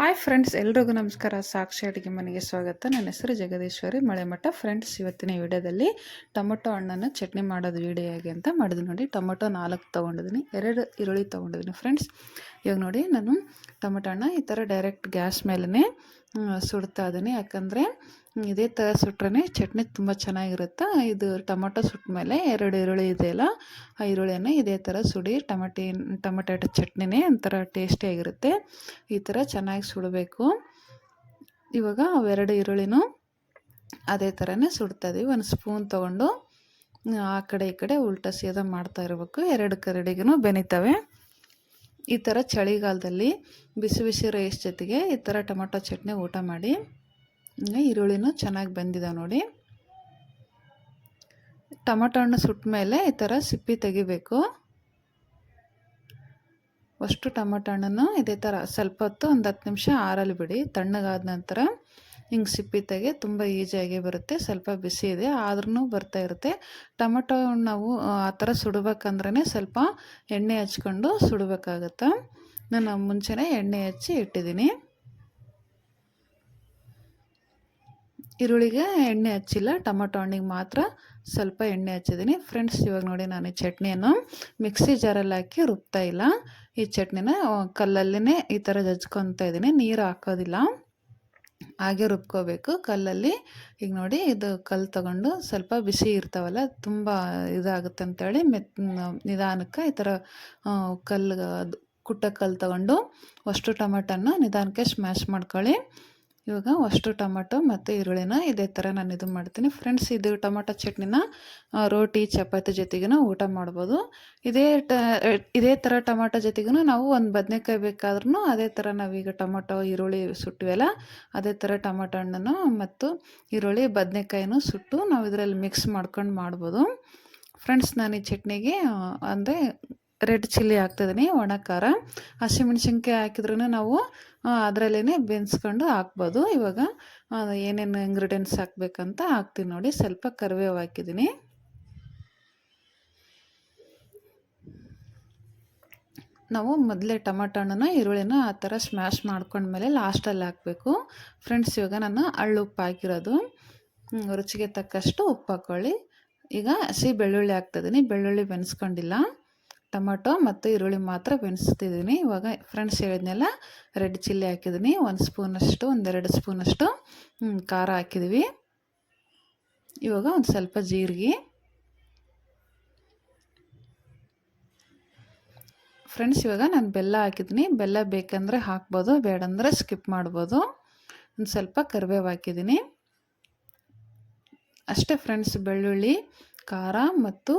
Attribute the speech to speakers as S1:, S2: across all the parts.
S1: Hi friends ಎಲ್ರಿಗೂ ನಮಸ್ಕಾರ. ಸಾಕ್ಷಿ ಅಡುಗೆ ಮನೆಗೆ ಸ್ವಾಗತ. ನನ್ನ ಹೆಸರು ಜಗದೀಶ್ವರಿ. ಮಳೆಮಠ ಫ್ರೆಂಡ್ಸ್ ಇವತ್ತಿನ ವಿಡಿಯೋದಲ್ಲಿ ಟೊಮೊಟೊ ಹಣ್ಣನ್ನು ಚಟ್ನಿ ಮಾಡೋದು ವಿಡಿಯೋ ಹೇಗೆ ಅಂತ ಮಾಡಿದ್ವಿ ನೋಡಿ. ಟೊಮೊಟೊ ನಾಲ್ಕು ತೊಗೊಂಡಿದ್ದೀನಿ ಎರಡು ಈರುಳ್ಳಿ ತೊಗೊಂಡಿದ್ದೀನಿ ಫ್ರೆಂಡ್ಸ್ ಇವಾಗ ನೋಡಿ, ನಾನು ಟೊಮೊಟೊ ಹಣ್ಣ ಈ ಥರ ಡೈರೆಕ್ಟ್ ಗ್ಯಾಸ್ ಮೇಲೇ ಸುಡ್ತಾ ಇದ್ದೀನಿ. ಯಾಕಂದರೆ ಇದೇ ಥರ ಸುಟ್ರೆ ಚಟ್ನಿ ತುಂಬ ಚೆನ್ನಾಗಿರುತ್ತೆ? ಇದು ಟೊಮೊಟೊ ಮೇಲೆ ಎರಡು ಈರುಳ್ಳಿ ಇದೆಯಲ್ಲ, ಆ ಈರುಳ್ಳಿಯನ್ನು ಇದೇ ಥರ ಸುಡಿ ಟೊಮಟಿ, ಟೊಮೊಟೊ ಚಟ್ನಿನೇ ಒಂಥರ ಟೇಸ್ಟಿಯಾಗಿರುತ್ತೆ ಈ ಥರ ಚೆನ್ನಾಗಿ ಸುಡಬೇಕು. ಇವಾಗ ಅವೆರಡು ಈರುಳ್ಳಿನೂ ಅದೇ ಥರನೇ ಸುಡ್ತಾಯಿದ್ದೀವಿ ಒಂದು ಸ್ಪೂನ್ ತೊಗೊಂಡು, ಆ ಕಡೆ ಈ ಕಡೆ ಉಲ್ಟಾ ಸೀದಾ ಮಾಡ್ತಾ ಇರಬೇಕು. ಎರಡು ಕರಡಿಗೂ ಬೆನಿತವೆ. ಈ ಥರ ಚಳಿಗಾಲದಲ್ಲಿ ಬಿಸಿ ಬಿಸಿ ರೈಸ್ ಜೊತೆಗೆ ಈ ಥರ ಟೊಮೊಟೊ ಚಟ್ನಿ ಊಟ ಮಾಡಿ ಈರುಳ್ಳಿನೂ ಚೆನ್ನಾಗಿ ಬಂದಿದೆ ನೋಡಿ. ಟೊಮೊಟೊ ಹಣ್ಣು ಸುಟ್ಟ ಮೇಲೆ ಈ ಥರ ಸಿಪ್ಪಿ ತೆಗಿಬೇಕು. ಅಷ್ಟು ಟೊಮೊಟೊ ಹಣ್ಣನ್ನು ಇದೇ ಥರ ಸ್ವಲ್ಪ ಹೊತ್ತು ಒಂದು ಹತ್ತು ನಿಮಿಷ ಆರಲ್ಲಿ ಬಿಡಿ, ತಣ್ಣಗಾದ ನಂತರ ಹಿಂಗೆ ಸಿಪ್ಪಿ ತೆಗೆ ತುಂಬ ಈಸಿಯಾಗಿ ಬರುತ್ತೆ, ಸ್ವಲ್ಪ ಬಿಸಿ ಇದೆ ಆದ್ರೂ ಬರ್ತಾ ಇರುತ್ತೆ. ಟೊಮೆಟೊ ನಾವು, ಆ ಥರ ಸುಡಬೇಕಂದ್ರೆ ಸ್ವಲ್ಪ ಎಣ್ಣೆ ಹಚ್ಕೊಂಡು ಸುಡಬೇಕಾಗತ್ತೆ? ನಾನು ಮುಂಚೆನೇ ಎಣ್ಣೆ ಹಚ್ಚಿ ಇಟ್ಟಿದ್ದೀನಿ. ಈರುಳ್ಳಿಗೆ ಎಣ್ಣೆ ಹಚ್ಚಿಲ್ಲ, ಟೊಮೊಟೊ ಹಣ್ಣಿಗೆ ಮಾತ್ರ ಸ್ವಲ್ಪ ಎಣ್ಣೆ ಹಚ್ಚಿದ್ದೀನಿ. ಫ್ರೆಂಡ್ಸ್, ಇವಾಗ ನೋಡಿ ನಾನು ಈ ಚಟ್ನಿಯನ್ನು ಮಿಕ್ಸಿ ಜಾರಲ್ಲಿ ಹಾಕಿ ರುಬ್ತಾ ಇಲ್ಲ. ಈ ಚಟ್ನಿನ ಕಲ್ಲಲ್ಲಿನೇ ಈ ಥರ ಜಜ್ಕೊತಾ ಇದ್ದೀನಿ, ನೀರು ಹಾಕೋದಿಲ್ಲ. ಹಾಗೆ ರುಬ್ಕೋಬೇಕು. ಕಲ್ಲಲ್ಲಿ ಈಗ ನೋಡಿ ಇದು ಕಲ್ಲು ತಗೊಂಡು ಸ್ವಲ್ಪ ಬಿಸಿ ಇರ್ತಾವಲ್ಲ ತುಂಬ ಇದಾಗುತ್ತೆ ಅಂತೇಳಿ ಮೆತ್ ನಿಧಾನಕ್ಕೆ ಈ ಥರ ಕಲ್ಲು ಕುಟ್ಟ ಕಲ್ಲು ತಗೊಂಡು ಅಷ್ಟು ಟೊಮೆಟೊನ ನಿಧಾನಕ್ಕೆ ಸ್ಮ್ಯಾಶ್ ಮಾಡ್ಕೊಳ್ಳಿ. ಇವಾಗ ಅಷ್ಟು ಟೊಮಟೊ ಮತ್ತು ಈರುಳ್ಳಿನ ಇದೇ ಥರ ನಾನು ಇದು ಮಾಡ್ತೀನಿ. ಫ್ರೆಂಡ್ಸ್ ಇದು ಟೊಮೊಟೊ ಚಟ್ನಿನ ರೋಟಿ, ಚಪಾತಿ ಜೊತೆಗೂ ಊಟ ಮಾಡ್ಬೋದು. ಇದೇ ಟ ಇದೇ ಥರ ಟೊಮೊಟೊ ಜೊತೆಗೂ ನಾವು ಒಂದು ಬದನೆಕಾಯಿ ಬೇಕಾದ್ರೂ ಅದೇ ಥರ ನಾವೀಗ ಟೊಮೊಟೊ, ಈರುಳ್ಳಿ ಸುಟ್ಟಿವಲ್ಲ, ಅದೇ ಥರ ಟೊಮೊಟೊ ಹಣ್ಣನ್ನು ಮತ್ತು ಈರುಳ್ಳಿ, ಬದನೆಕಾಯಿನೂ ಸುಟ್ಟು ನಾವು ಇದರಲ್ಲಿ ಮಿಕ್ಸ್ ಮಾಡ್ಕೊಂಡು ಮಾಡ್ಬೋದು. ಫ್ರೆಂಡ್ಸ್ ನಾನು ಈ ಚಟ್ನಿಗೆ ಅಂದರೆ ರೆಡ್ ಚಿಲ್ಲಿ ಹಾಕ್ತಿದ್ದೀನಿ ಒಣ ಖಾರ. ಹಸಿಮೆಣ್ಸಿನ್ಕಾಯಿ ಹಾಕಿದ್ರೂ ನಾವು ಅದರಲ್ಲೇ ಬೆನ್ಸ್ಕೊಂಡು ಹಾಕ್ಬೋದು. ಇವಾಗ ಏನೇನು ಇಂಗ್ರೀಡಿಯೆಂಟ್ಸ್ ಹಾಕ್ಬೇಕಂತ ಹಾಕ್ತೀನಿ ನೋಡಿ. ಸ್ವಲ್ಪ ಕರಿಬೇವು ಹಾಕಿದ್ದೀನಿ ನಾವು ಮೊದಲೇ ಟೊಮಟೊ ಹಣ್ಣನ್ನು ಈರುಳ್ಳಿನ ಆ ಥರ ಸ್ಮ್ಯಾಶ್ ಮಾಡ್ಕೊಂಡ್ಮೇಲೆ ಲಾಸ್ಟಲ್ಲಿ ಹಾಕಬೇಕು. ಫ್ರೆಂಡ್ಸ್ ಇವಾಗ ನಾನು ಹಳ್ಳು ಉಪ್ಪು ಹಾಕಿರೋದು. ರುಚಿಗೆ ತಕ್ಕಷ್ಟು ಉಪ್ಪು ಹಾಕ್ಕೊಳ್ಳಿ ಈಗ ಹಸಿ ಬೆಳ್ಳುಳ್ಳಿ ಹಾಕ್ತಿದ್ದೀನಿ ಬೆಳ್ಳುಳ್ಳಿ ಬೆನ್ಸ್ಕೊಂಡಿಲ್ಲ. ಟೊಮೊಟೊ ಮತ್ತು ಈರುಳ್ಳಿ ಮಾತ್ರ ಬೆನ್ಸ್ತಿದ್ದೀನಿ ಇವಾಗ ಫ್ರೆಂಡ್ಸ್ ಹೇಳಿದ್ನೆಲ್ಲ ರೆಡ್ ಚಿಲ್ಲಿ ಹಾಕಿದ್ದೀನಿ. ಒಂದು ಸ್ಪೂನಷ್ಟು ಒಂದೆರಡು ಸ್ಪೂನಷ್ಟು ಖಾರ ಹಾಕಿದ್ವಿ. ಇವಾಗ ಒಂದು ಸ್ವಲ್ಪ ಜೀರಿಗೆ. ಫ್ರೆಂಡ್ಸ್ ಇವಾಗ ನಾನು ಬೆಲ್ಲ ಹಾಕಿದ್ದೀನಿ. ಬೆಲ್ಲ ಬೇಕಂದರೆ ಹಾಕ್ಬೋದು, ಬೇಡಂದರೆ ಸ್ಕಿಪ್ ಮಾಡ್ಬೋದು. ಒಂದು ಸ್ವಲ್ಪ ಕರಿಬೇವು ಹಾಕಿದ್ದೀನಿ. ಅಷ್ಟೇ ಫ್ರೆಂಡ್ಸ್ ಬೆಳ್ಳುಳ್ಳಿ, ಖಾರ ಮತ್ತು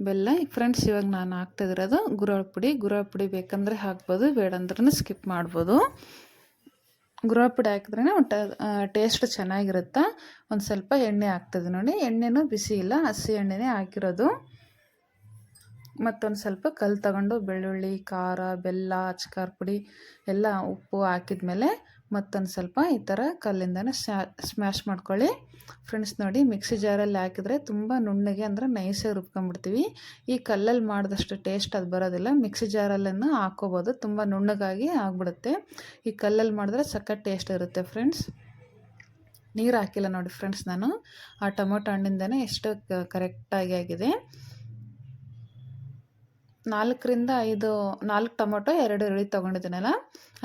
S1: ಬೆಲ್ಲ. ಫ್ರೆಂಡ್ಸ್ ಇವಾಗ ನಾನು ಹಾಕ್ತಾಯಿರೋದು ಗುರಾಳ್ ಪುಡಿ ಗುರಾಳ್ ಪುಡಿ ಬೇಕಂದರೆ ಹಾಕ್ಬೋದು ಬೇಡಂದ್ರೂ ಸ್ಕಿಪ್ ಮಾಡ್ಬೋದು. ಗುರಾಳ್ ಪುಡಿ ಹಾಕಿದ್ರೇ ಟೇಸ್ಟ್ ಚೆನ್ನಾಗಿರುತ್ತೆ? ಒಂದು ಸ್ವಲ್ಪ ಎಣ್ಣೆ ಹಾಕ್ತದೆ ನೋಡಿ. ಎಣ್ಣೆನೂ ಬಿಸಿ ಇಲ್ಲ, ಹಸಿ ಎಣ್ಣೆನೇ ಹಾಕಿರೋದು. ಮತ್ತೊಂದು ಸ್ವಲ್ಪ ಕಲ್ಲು ತಗೊಂಡು ಬೆಳ್ಳುಳ್ಳಿ, ಖಾರ, ಬೆಲ್ಲ, ಅಚ್ಕಾರ ಪುಡಿ, ಎಲ್ಲ ಉಪ್ಪು ಹಾಕಿದ್ಮೇಲೆ ಮತ್ತೊಂದು ಸ್ವಲ್ಪ ಈ ಥರ ಕಲ್ಲಿಂದನೇ ಸ್ಮ್ಯಾಶ್ ಮಾಡ್ಕೊಳ್ಳಿ. ಫ್ರೆಂಡ್ಸ್ ನೋಡಿ, ಮಿಕ್ಸಿ ಜಾರಲ್ಲಿ ಹಾಕಿದರೆ ತುಂಬ ನುಣ್ಣಗೆ ಅಂದರೆ ನೈಸಾಗಿ ರುಬ್ಕೊಂಡ್ಬಿಡ್ತೀವಿ. ಈ ಕಲ್ಲಲ್ಲಿ ಮಾಡಿದಷ್ಟು ಟೇಸ್ಟ್ ಅದು ಬರೋದಿಲ್ಲ. ಮಿಕ್ಸಿ ಜಾರಲ್ಲೂ ಹಾಕೋಬೋದು ತುಂಬ ನುಣ್ಣಗಾಗಿ ಆಗಿಬಿಡುತ್ತೆ. ಈ ಕಲ್ಲಲ್ಲಿ ಮಾಡಿದ್ರೆ ಸಖತ್ ಟೇಸ್ಟ್ ಇರುತ್ತೆ ಫ್ರೆಂಡ್ಸ್ ನೀರು ಹಾಕಿಲ್ಲ ನೋಡಿ ಫ್ರೆಂಡ್ಸ್ ನಾನು. ಆ ಟೊಮೊಟೊ ಹಣ್ಣಿಂದನೇ ಎಷ್ಟು ಕರೆಕ್ಟಾಗಿ ಆಗಿದೆ. ನಾಲ್ಕರಿಂದ ಐದು, ನಾಲ್ಕು ಟೊಮೊಟೊ, ಎರಡು ಈರುಳ್ಳಿ ತೊಗೊಂಡಿದ್ದೀನಲ್ಲ,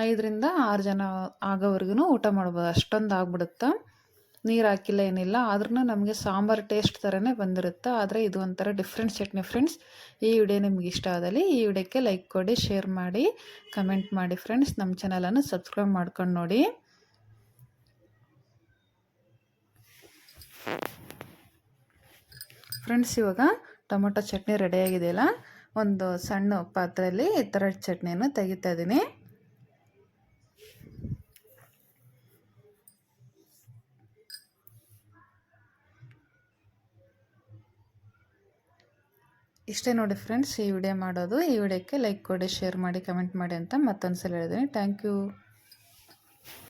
S1: ಐದರಿಂದ ಆರು ಜನ ಆಗೋವರೆಗೂ ಊಟ ಮಾಡ್ಬೋದು. ಅಷ್ಟೊಂದು ಆಗ್ಬಿಡುತ್ತೆ? ನೀರು ಹಾಕಿಲ್ಲ, ಏನಿಲ್ಲ. ಆದ್ರೂ ನಮಗೆ ಸಾಂಬಾರು ಟೇಸ್ಟ್ ಥರನೇ ಬಂದಿರುತ್ತೆ. ಆದರೆ ಇದು ಒಂಥರ ಡಿಫ್ರೆಂಟ್ ಚಟ್ನಿ ಫ್ರೆಂಡ್ಸ್ ಈ ವಿಡಿಯೋ ನಿಮ್ಗೆ ಇಷ್ಟ ಆದಲ್ಲಿ ಈ ವಿಡಿಯೋಕ್ಕೆ ಲೈಕ್ ಕೊಡಿ ಶೇರ್ ಮಾಡಿ ಕಮೆಂಟ್ ಮಾಡಿ ಫ್ರೆಂಡ್ಸ್ ನಮ್ಮ ಚಾನಲನ್ನು ಸಬ್ಸ್ಕ್ರೈಬ್ ಮಾಡ್ಕೊಂಡು ನೋಡಿ. ಫ್ರೆಂಡ್ಸ್ ಇವಾಗ ಟೊಮೊಟೊ ಚಟ್ನಿ ರೆಡಿಯಾಗಿದೆಯಲ್ಲ ಒಂದು ಸಣ್ಣ ಪಾತ್ರೆಯಲ್ಲಿ ಈ ಥರ ಚಟ್ನಿಯನ್ನು ತೆಗಿತಾ ಇದ್ದೀನಿ. ಇಷ್ಟೇ ನೋಡಿ ಫ್ರೆಂಡ್ಸ್, ಈ ವಿಡಿಯೋ ಮಾಡೋದು. ಈ ವಿಡಿಯೋಕ್ಕೆ ಲೈಕ್ ಕೊಡಿ, ಶೇರ್ ಮಾಡಿ, ಕಮೆಂಟ್ ಮಾಡಿ ಅಂತ ಮತ್ತೊಂದು ಸಲ ಹೇಳಿದ್ದೀನಿ ಥ್ಯಾಂಕ್ ಯು.